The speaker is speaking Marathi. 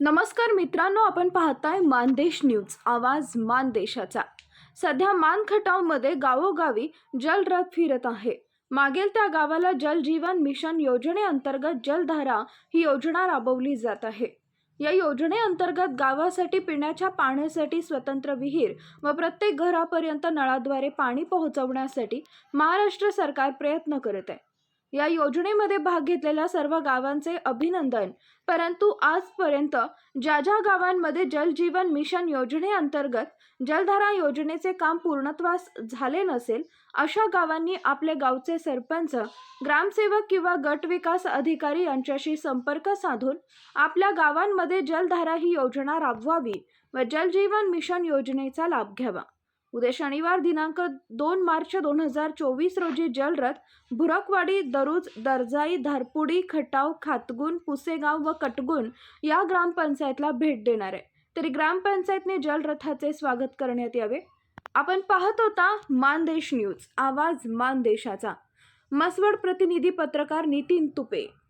नमस्कार मित्रांनो आपण पाहताय मानदेश न्यूज आवाज मानदेशाचा. सध्या मान खटावमध्ये गावोगावी जलरथ फिरत आहे. मागील त्या गावाला जल जीवन मिशन योजनेअंतर्गत जलधारा ही योजना राबवली जात आहे. या योजनेअंतर्गत गावासाठी पिण्याच्या पाण्यासाठी स्वतंत्र विहीर व प्रत्येक घरापर्यंत नळाद्वारे पाणी पोहोचवण्यासाठी महाराष्ट्र सरकार प्रयत्न करत आहे. या योजनेमध्ये भाग घेतलेल्या सर्व गावांचे अभिनंदन. परंतु आजपर्यंत ज्या ज्या गावांमध्ये जल जीवन मिशन योजनेअंतर्गत जलधारा योजनेचे काम पूर्णत्वास झाले नसेल अशा गावांनी आपले गावचे सरपंच ग्रामसेवक किंवा गट विकास अधिकारी यांच्याशी संपर्क साधून आपल्या गावांमध्ये जलधारा ही योजना राबवावी व जलजीवन मिशन योजनेचा लाभ घ्यावा. उद्या शनिवार दिनांक दोन मार्च दोन हजार चोवीस रोजी जलरथ भुरकवाडी दरुज दर्जाई धारपुडी खटाव खातगुण पुसेगाव व कटगुण या ग्रामपंचायतला भेट देणार आहे. तरी ग्रामपंचायतने जलरथाचे स्वागत करण्यात यावे. आपण पाहत होता मानदेश न्यूज. आवाज मानदेशाचा. मसवड प्रतिनिधी पत्रकार नितीन तुपे.